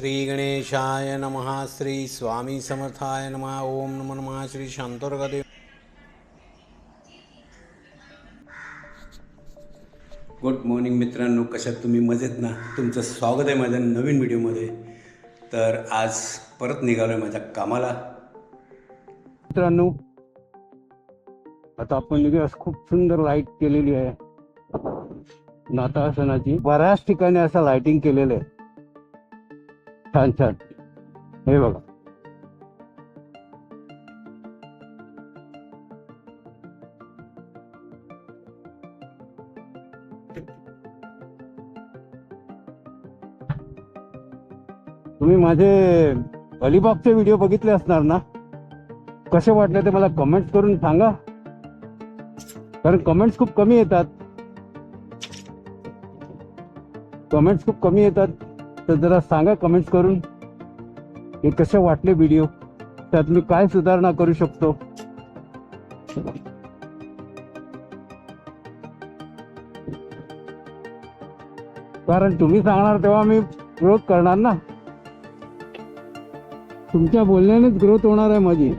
श्री गणेशाय नमः श्री स्वामी समर्थाय नमः ओम नमो नमः श्री शांतोर्गदेव। गुड मॉर्निंग मित्रांनो कशात तुम्ही मजेत ना? तुमचं स्वागत आहे माझ्या नवीन व्हिडिओमध्ये. तर आज परत निघालो आहे माझ्या कामाला. मित्रांनो आता आपण निघूया. खूप सुंदर लाइट केलेली आहे. नाताळसणाची. बऱ्याच ठिकाणी असं लाइटिंग केलेलं आहे. छान छान. हे बघा. तुम्ही माझे अलिबागचे व्हिडिओ बघितले असणार ना? कसे वाटले ते मला कमेंट्स करून सांगा. कारण कमेंट्स खूप कमी येतात. कमेंट्स खूप कमी येतात. तर जरा सांगा कमेंट्स करून. हे कसे वाटले व्हिडिओ त्यात मी काय सुधारणा करू शकतो? कारण तुम्ही सांगणार तेव्हा मी ग्रोथ करणार ना. तुमच्या बोलण्यानेच ग्रोथ होणार आहे माझी.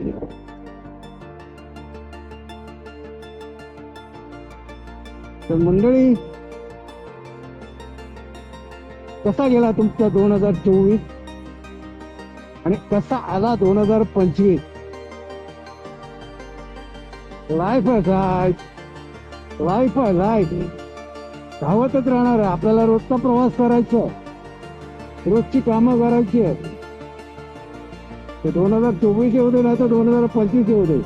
तर मंडळी कसा गेला तुमचा दोन हजार चोवीस? आणि कसा आला दोन हजार पंचवीस? लाईफ आहे लाईफ लाईफ आहे लाईफ धावतच राहणार आहे. आपल्याला रोजचा प्रवास करायचा रोजची कामं करायची आहेत. ते दोन हजार चोवीस येऊ दे नाही तर दोन हजार पंचवीस येऊ दे.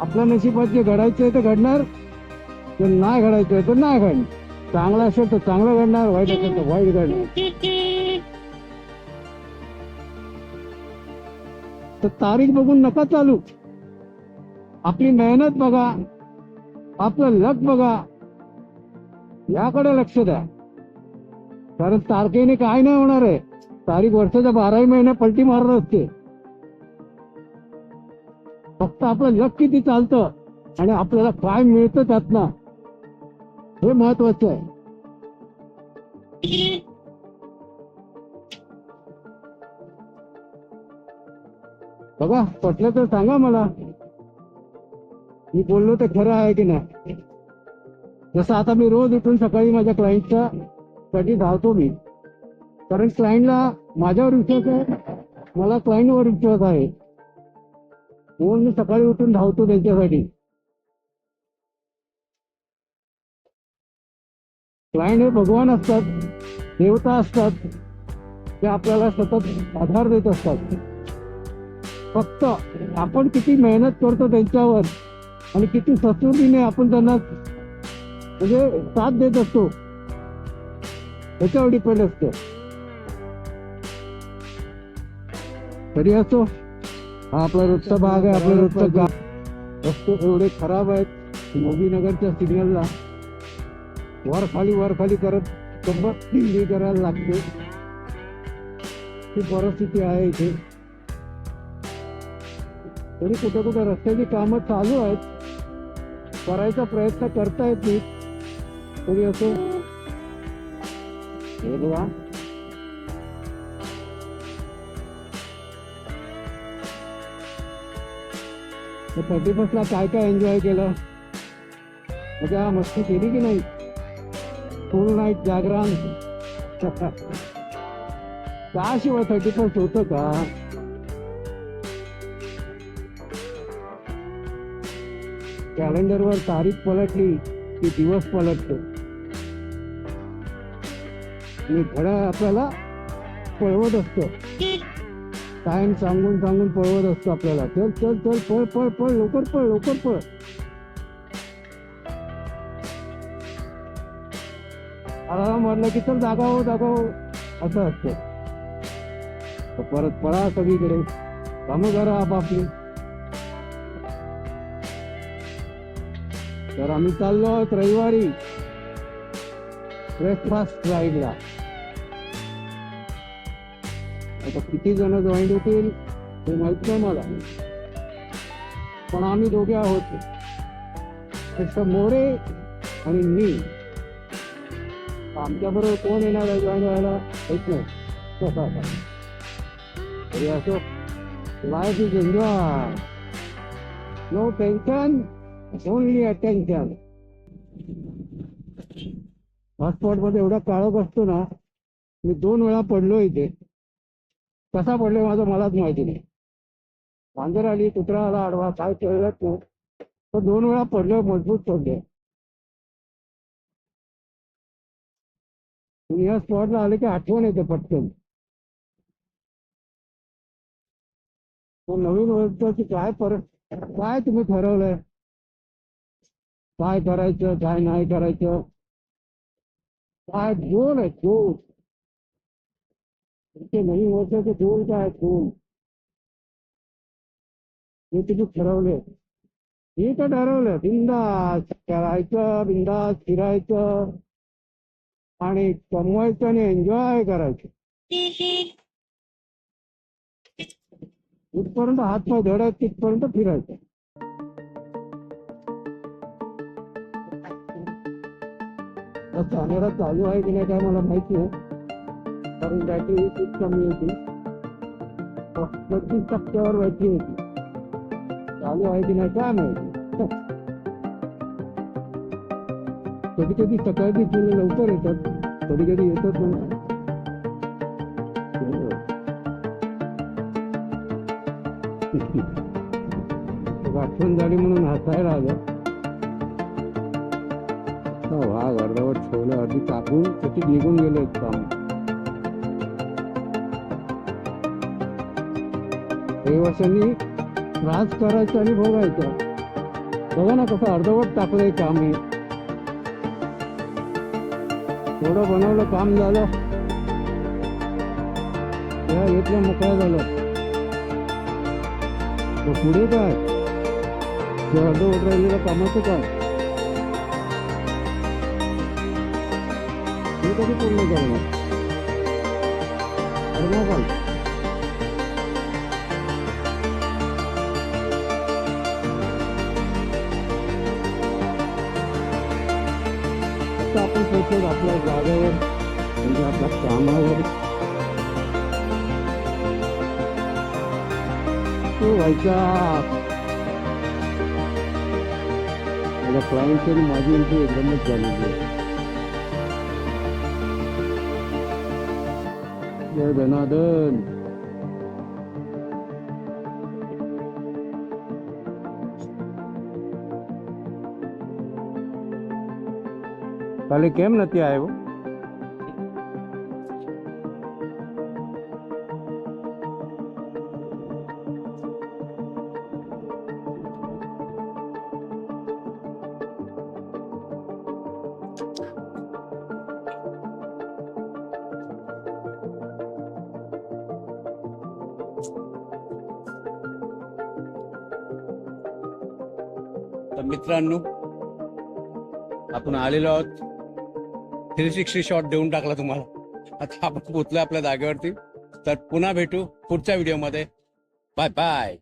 आपल्या नशिबात जे घडायचं आहे ते घडणार. ते नाही घडायचं आहे तर नाही घडणार. चांगलं असेल तर चांगलं घडणार वाईट असेल तर वाईट घडणार. तर तारीख बघून नका चालू. आपली मेहनत बघा आपलं लक बघा याकडे लक्ष द्या. कारण तारखेने काय नाही होणार आहे. तारीख वर्षाच्या बाराही महिने पलटी मारत असते. फक्त आपलं लक किती चालतं आणि आपल्याला काय मिळतं त्यातनं. हे महत्वाचं आहे. बघा पटलं तर सांगा मला. मी बोललो ते खरं आहे की नाही? जसं आता मी रोज उठून सकाळी माझ्या क्लायंटच्या साठी धावतो मी. कारण क्लायंटला माझ्यावर विश्वास आहे मला क्लायंटवर विश्वास आहे. म्हणून मी सकाळी उठून धावतो त्यांच्यासाठी. क्लायंट हे भगवान असतात देवता असतात ते आपल्याला सतत आधार देत असतात. फक्त आपण किती मेहनत करतो त्यांच्यावर आणि किती सचोटीने आपण त्यांना म्हणजे साथ देत असतो त्याच्यावर डिपेंड असतो. तरी असो हा आपला रोजचा भाग आहे आपला रोजचा गाव रस्ते एवढे खराब आहेत मोदीनगरच्या सिग्नलला. वर खाली वर खाली करत कंबर दिंडी करायला लागते. ही परिस्थिती आहे इथे. तरी कुठं कुठं रस्त्याची कामं चालू आहेत. करायचा प्रयत्न करतायत नाही तरी असो हे बघा. थर्टी ला काय काय एन्जॉय केलं? मजा मस्ती केली की नाही? फुल नाईट जागरण. त्याशिवाय थर्टी फर्स्ट होत का? कॅलेंडरवर तारीख पलटली की दिवस पलटतो. आणि घड्याळ आपल्याला पळवत असतो. टाइम सांगून सांगून पळवत असतो आपल्याला. चल चल चल पळ पळ पळ लवकर पळ लवकर पळ. अलाराम की चल जागाव जागाव. असं असतं. तर परत पळा सगळीकडे. कामं करा आपापली. तर आम्ही चाललो आहोत रविवारी. ब्रेकफास्ट राईडला आता किती जण जॉईन होतील हे माहीत नाही मला. पण आम्ही दोघे आहोत. मोरे आणि मी. आमच्या बरोबर कोण येणार आहे जॉईन व्हायला माहीत नाही असो life is enjoy no tension only attention हॉटस्पॉटमध्ये एवढा काळोख असतो ना मी दोन वेळा पडलो इथे कसा पडलो माझं मलाच माहिती नाही मांजर आली कुत्रा आला आडवा काय कळलंच नाही तर दोन वेळा पडलो मजबूत पडले तुम्ही या स्पॉटला आले की आठवण येते पटकन. नवीन वर्षाची काय परत काय तुम्ही ठरवलंय? काय करायचं काय नाही करायचं? काय गोल आहे गोल तुमचे नवीन वर्षाचे गोल काय गोल हे तुम्ही ठरवले हे तर ठरवलं बिंदास करायचं बिंदास फिरायचं. आणि कमवायचं आणि एन्जॉय करायचं. इथपर्यंत हात पाय धड तिथपर्यंत फिरायचं. कॅमेरा चालू आहे की नाही काय मला माहिती आहे. कारण बॅटरी खूप कमी होती. पस्तीस टक्क्यावर बॅटरी होती. चालू आहे की नाही काय माहिती. कधी कधी सकाळी फुलं लवकर येतात कधी कधी येतात नाही. आठवण झाली म्हणून हसायला आलं. आता वाघ अर्धवट ठेवलं अर्धी कापून त्याची निघून गेले काम. रहिवाशांनी त्रास करायचा आणि भोगायचा. बघा ना कसं अर्धवट टाकलंय काम हे. एवढं बनवलं काम झालं. त्या घेतल्या मोकळा झालं तर पुढे काय ते अर्ध अर्धवट राहिलेलं कामाचं काय? हे कधी पूर्ण करणार अर्धा काय आपण आपल्या जागेवर म्हणजे आपल्या कामावर. हो, तो व्हायचा माझ्या क्लायंटची आणि माझी एंट्री एकदमच झालेली आहे. जय धनादन કાલે કેમ નથી આવ્યો तर मित्रांनो आपण आलेलो आहोत थ्री सिक्स्टी शॉट देऊन टाकला तुम्हाला. आता आपण पोचलो आपल्या जागेवरती. तर पुन्हा भेटू पुढच्या व्हिडिओमध्ये बाय बाय